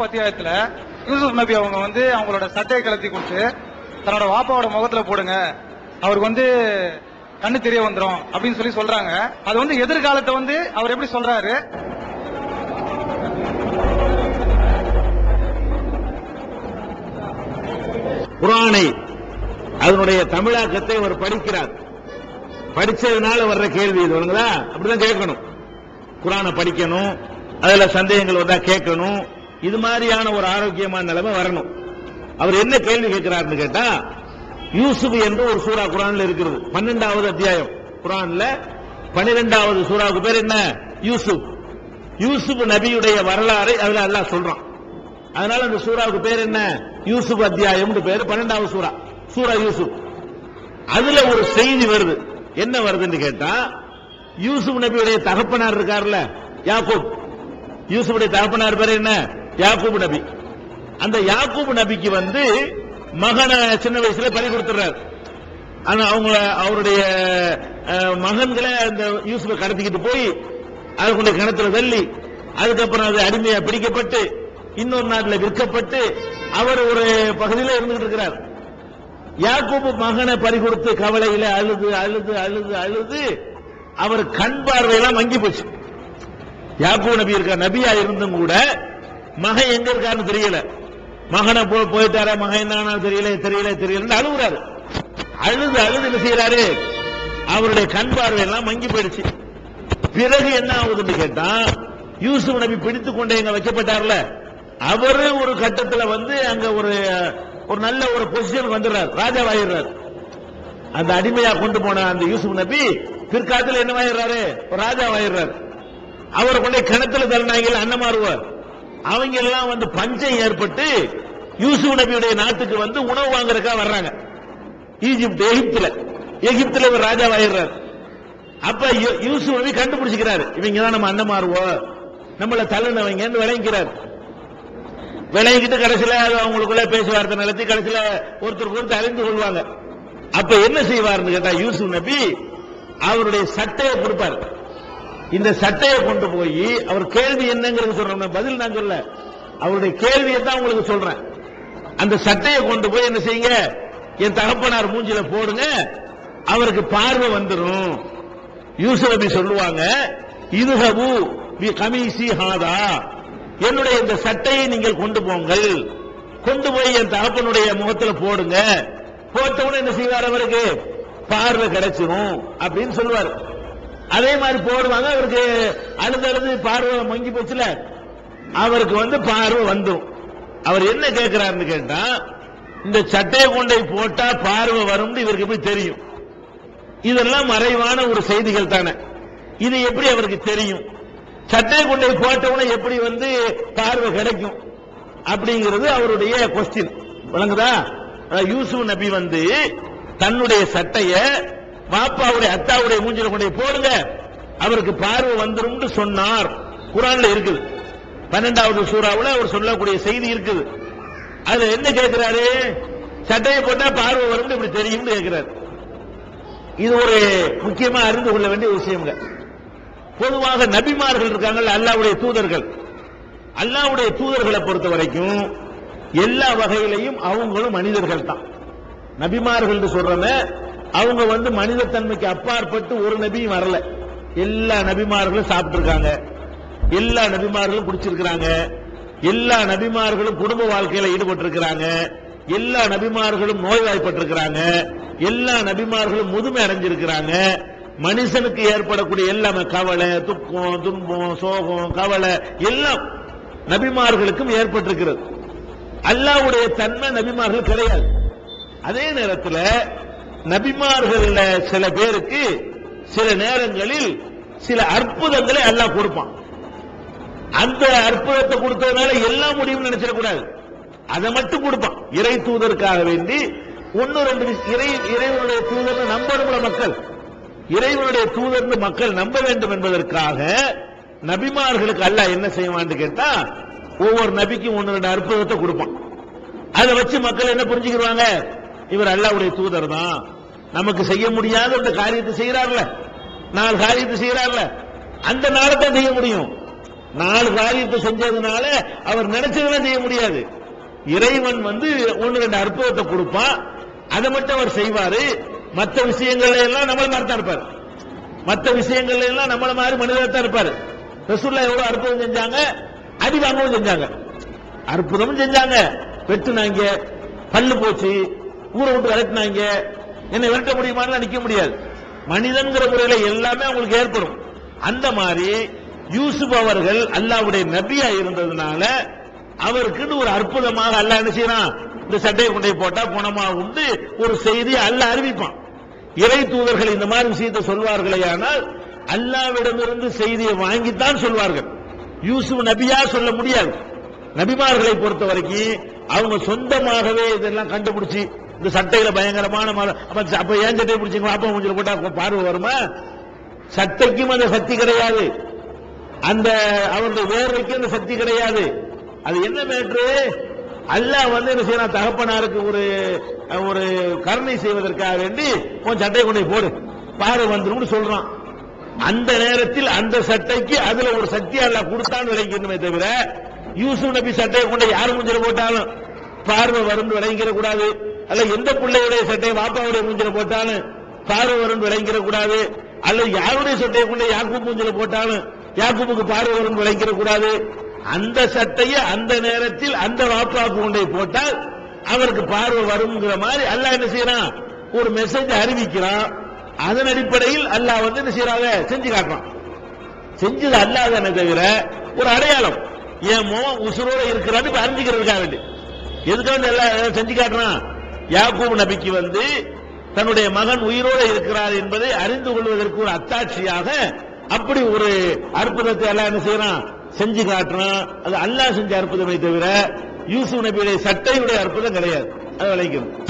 யூசுப் அத்தியாயத்துல யூசுப் நபி அவங்க வந்து அவங்களோட சட்டையை கலத்தி கொடுத்து தன்னோட வாப்பாவோட முகத்துல போடுங்க. அவருக்கு வந்து கண்ணு தெரிய வந்துடும் அப்படின்னு சொல்லி சொல்றாங்க. அது வந்து எதிர்காலத்தை வந்து அவர் எப்படி சொல்றாரு? குரானை அதனுடைய தமிழாக்கத்தை அவர் படிக்கிறார். படிச்சதுனால வர்ற கேள்வி இது வருங்களா அப்படிதான் கேட்கணும். குரானை படிக்கணும் அதுல சந்தேகங்கள் வந்தா கேட்கணும். இது மாதிரியான ஒரு ஆரோக்கியமான நிலைமை வரணும். அவர் என்ன கேள்வி கேட்கிறார்னு கேட்டா யூசுப் என்று ஒரு சூரா குரான்ல இருக்கிறது. பன்னெண்டாவது அத்தியாயம். குரான்ல பன்னிரெண்டாவது சூறாவுக்கு பேர் என்ன? யூசுப். யூசுப் நபியுடைய வரலாறை அதுல அல்லாஹ் சொல்றான். அதனால அந்த சூறாவுக்கு பேர் என்ன? யூசுப் அத்தியாயம் பேர் பன்னெண்டாவது சூரா சூரா யூசுப். அதுல ஒரு செய்தி வருது. என்ன வருதுன்னு கேட்டா யூசுப் நபியுடைய தகப்பனார் இருக்கார்ல யாக்கூப். யூசுஃபுடைய தகப்பனார் பேர் என்ன? யாக்கூப் நபி. அந்த யாக்கூப் நபிக்கு வந்து மகனை சின்ன வயசுல பறி கொடுத்துறாரு. ஆனா அவங்கள அவருடைய மகன்களை அந்த யூசுஃபை கடத்திக்கிட்டு போய் அதை கொண்டு கிணத்துல தள்ளி அதுக்கப்புறம் அது அடிமையா பிடிக்கப்பட்டு இன்னொரு நாட்டில் விற்கப்பட்டு அவர் ஒரு பகுதியில் இருந்துகிட்டு இருக்கிறார். யாக்கூபு மகனை பறி கொடுத்து கவலையில அழுது அழுது அழுது அழுது அவர் கண் பார்வையெல்லாம் மங்கி போச்சு. யாக்கூ நபி இருக்க நபியா இருந்தும் கூட மகன் எங்க இருக்காருன்னு தெரியல. மகனை போ போயிட்டாரா? மகன் என்ன தெரியல தெரியல தெரியல. அழுகுறாரு. அழுது அழுது என்ன செய்யறாரு? அவருடைய கண் பார்வையெல்லாம் மங்கி போயிடுச்சு. பிறகு என்ன ஆகுதுன்னு கேட்டா யூசுப் நபி பிடித்து கொண்டு எங்க வைக்கப்பட்டார்ல. அவரு ஒரு கட்டத்துல வந்து அங்க ஒரு ஒரு நல்ல ஒரு பொசிஷன் வந்துடுறார். ராஜாவாயிடுறார். அந்த அடிமையா கொண்டு போன அந்த யூசுப் நபி பிற்காலத்தில் என்னவாயிடுறாரு? ராஜாவாயிடுறாரு. அவரை கொண்டு கிணத்துல தள்ளினாங்க மாறுவார் அவங்க எல்லாம் வந்து பஞ்சம் ஏற்பட்டு யூசுப் நபியுடைய நாட்டுக்கு வந்து உணவு வாங்குறதுக்காக வர்றாங்க. ஈஜிப்ட் எகிப்துல. எகிப்துல இவர் ராஜாவாயிடுறாரு அப்ப யூசுப் நபி கண்டுபிடிச்சுக்கிறாரு. இவங்க தான் நம்ம அன்னமாருவோம் நம்மள தள்ளினவங்கன்னு விளங்கிக்கிறார். விளங்கிட்டு கடைசியில அது அவங்களுக்குள்ள பேச்சுவார்த்தை நடத்தி கடைசியில ஒருத்தருக்கு ஒருத்தர் அறிந்து கொள்வாங்க. அப்ப என்ன செய்வார்னு கேட்டா யூசுப் நபி அவருடைய சட்டையை கொடுப்பாரு. இந்த சட்டையை கொண்டு போய் அவர் கேள்வி என்னங்கிறது சொல்றேன். பதில் நான் சொல்ல அவருடைய கேள்வியை தான் உங்களுக்கு சொல்றேன். அந்த சட்டையை கொண்டு போய் என்ன செய்யுங்க? என் தகப்பனார் மூஞ்சில போடுங்க. அவருக்கு பார்வை வந்துடும் யூசுப் நபி சொல்லுவாங்க இதுஹபு பி கமீசி ஹாதா. என்னுடைய இந்த சட்டையை நீங்கள் கொண்டு போங்கள். கொண்டு போய் என் தகப்பனுடைய முகத்தில் போடுங்க. போட்ட என்ன செய்வார் அவருக்கு? பார்வை கிடைச்சிரும் அப்படின்னு சொல்லுவார். அதே மாதிரி போடுவாங்க. அவருக்கு அடுத்த அழுது பார்வை மங்கி போச்சுல. அவருக்கு வந்து பார்வை வந்துடும் அவர் என்ன கேட்கிறாருன்னு கேட்டா இந்த சட்டையை கொண்டை போட்டா பார்வை வரும்னு இவருக்கு எப்படி தெரியும்? இதெல்லாம் மறைவான ஒரு செய்திகள் தானே. இது எப்படி அவருக்கு தெரியும்? சட்டையை கொண்டை போட்டவுடனே போட்டவன எப்படி வந்து பார்வை கிடைக்கும்? அப்படிங்கிறது அவருடைய கொஸ்டின் விளங்குதா? யூசுப் நபி வந்து தன்னுடைய சட்டைய பாப்பாவுடைய அத்தாவுடைய மூஞ்சில கொண்டு போடுங்க. அவருக்கு பார்வை வந்துடும் சொன்னார். குரான்ல இருக்குது. பன்னெண்டாவது சூறாவில் அவர் சொல்லக்கூடிய செய்தி இருக்குது. அதுல என்ன கேட்கிறாரு? சட்டையை போட்டா பார்வை வரும் இப்படி தெரியும்னு கேட்கிறார். இது ஒரு முக்கியமா அறிந்து கொள்ள வேண்டிய விஷயங்க பொதுவாக நபிமார்கள் இருக்காங்கல்ல அல்லாவுடைய தூதர்கள். அல்லாவுடைய தூதர்களை பொறுத்த வரைக்கும் எல்லா வகையிலையும் அவங்களும் மனிதர்கள் தான் நபிமார்கள் சொல்றவங்க அவங்க வந்து மனிதத்தன்மைக்கு அப்பாற்பட்டு ஒரு நபியும் வரல. எல்லா நபிமார்களும் சாப்பிட்டுருக்காங்க. எல்லா நபிமார்களும் குடிச்சிருக்கிறாங்க. எல்லா நபிமார்களும் குடும்ப வாழ்க்கையில ஈடுபட்டிருக்கிறாங்க. எல்லா நபிமார்களும் நோய்வாய்ப்பட்டிருக்கிறாங்க. எல்லா நபிமார்களும் முதுமை அடைஞ்சிருக்கிறாங்க. மனுஷனுக்கு ஏற்படக்கூடிய எல்லாமே கவலை துக்கம் துன்பம் சோகம் கவலை எல்லாம் நபிமார்களுக்கும் ஏற்பட்டிருக்கிறது. அல்லாவுடைய தன்மை நபிமார்கள் கிடையாது. அதே நேரத்தில் நபிமார்கள் சில பேருக்கு சில நேரங்களில் சில அற்புதங்களை அல்லாஹ் கொடுப்பான். அந்த அற்புதத்தை கொடுத்ததுனால எல்லாம் முடியும்னு நினைச்சிடக்கூடாது. அதை மட்டும் கொடுப்பான். இறை தூதருக்காக வேண்டி ஒன்னு ரெண்டு இறை இறைவனுடைய தூதர் நம்பணும்ல மக்கள். இறைவனுடைய தூதர் மக்கள் நம்ப வேண்டும் என்பதற்காக நபிமார்களுக்கு அல்லாஹ் என்ன செய்வான்னு கேட்டா ஒவ்வொரு நபிக்கும் ஒன்னு ரெண்டு அற்புதத்தை கொடுப்பான். அதை வச்சு மக்கள் என்ன புரிஞ்சுக்கிடுவாங்க? இவர் அல்லாவுடைய தூதர் தான் நமக்கு செய்ய முடியாத ஒரு காரியத்தை செய்கிறார்ல. நாலு காரியத்தை செய்கிறார்ல. அந்த நாளத்தான் செய்ய முடியும். நாலு காரியத்தை செஞ்சதுனால அவர் நினைச்சதெல்லாம் செய்ய முடியாது. இறைவன் வந்து ஒன்னு ரெண்டு அற்புதத்தை கொடுப்பான். அதை மட்டும் அவர் செய்வாரு. மற்ற விஷயங்கள்ல எல்லாம் நம்மள மாதிரி தான் இருப்பார். மற்ற விஷயங்கள்ல எல்லாம் நம்மள மாதிரி மனிதர் தான் இருப்பார். ரசூல்லா எவ்வளவு அற்புதம் செஞ்சாங்க? அடி வாங்கவும் செஞ்சாங்க. அற்புதமும் செஞ்சாங்க. வெட்டுனாங்க. பல்லு போச்சு. ஊரை விட்டு விரட்டினாங்க. என்னை விரட்ட முடியுமான்னு நிக்க முடியாது. மனிதன்கிற முறையில எல்லாமே அவங்களுக்கு ஏற்படும். அந்த மாதிரி யூசுப் அவர்கள் அல்லாவுடைய நபியா இருந்ததுனால அவருக்குன்னு ஒரு அற்புதமாக அல்லாஹ் என்ன செய்யறான் இந்த சட்டையை கொண்டை போட்டா குணமா உண்டு. ஒரு செய்தி அல்லாஹ் அறிவிப்பான். இறை தூதர்கள் இந்த மாதிரி விஷயத்தை சொல்வார்களே ஆனால் அல்லாவிடமிருந்து செய்தியை வாங்கித்தான் சொல்வார்கள். யூசுப் நபியா சொல்ல முடியாது. நபிமார்களை பொறுத்த வரைக்கும் அவங்க சொந்தமாகவே இதெல்லாம் கண்டுபிடிச்சு இந்த சட்டையில பயங்கரமான மர- அப்ப அப்ப ஏன் சட்டையை பிடிச்சிங்க? அப்பா மூஞ்சில போட்டா பார்வை வருமா? சட்டைக்கும் அந்த சக்தி கிடையாது. அந்த அவருடைய வேர்வைக்கும் அந்த சக்தி கிடையாது. அது என்ன மேட்ரு அல்லாஹ் வந்து என்ன செய்யறான்? தகப்பனாருக்கு ஒரு ஒரு கருணை செய்வதற்காக வேண்டி உன் சட்டையை கொண்டு போடு. பார்வை வந்துடும் சொல்றான். அந்த நேரத்தில் அந்த சட்டைக்கு அதுல ஒரு சக்தி அல்ல கொடுத்தான்னு விளங்கிக்கணுமே தவிர யூசுப் நபி சட்டையை கொண்டு யார் கொஞ்சம் போட்டாலும் பார்வை வரும் விளங்கிட கூடாது அல்ல எந்த பிள்ளையுடைய சட்டையை வாப்பாவுடைய மூஞ்சில போட்டாலும் பார்வை வரும் விளங்கிட கூடாது அல்ல யாருடைய சட்டையை கொண்டு யாக்கூப் மூஞ்சில போட்டாலும் யாக்கூப்புக்கு பார்வை வரும் விளங்கிட கூடாது அந்த சட்டையை அந்த நேரத்தில் அந்த வாப்பா கொண்டு போட்டால் அவருக்கு பார்வை வருங்கிற மாதிரி அல்லாஹ் என்ன செய்யறான்? ஒரு மெசேஜ் அறிவிக்கிறான். அதன் அடிப்படையில் அல்லாஹ் வந்து என்ன செய்யறாங்க? செஞ்சு காட்டுறான். செஞ்சது அல்லாதானே தவிர ஒரு அடையாளம். என் மோன் உசுரோட இருக்கிறான்னு அறிஞ்சுக்கிறதுக்காக வேண்டி. எதுக்காக எல்லாம் செஞ்சு காட்டுறான்? யாக்கூப் நபிக்கு வந்து தன்னுடைய மகன் உயிரோடு இருக்கிறார் என்பதை அறிந்து கொள்வதற்கு ஒரு அத்தாட்சியாக அப்படி ஒரு அற்புதத்தை எல்லாம் என்ன செய்யறான்? செஞ்சு காட்டுறான். அது அல்லாஹ் செஞ்ச அற்புதமே தவிர யூசுப் நபியுடைய சட்டையுடைய அற்புதம் கிடையாது. அது விளைக்கும்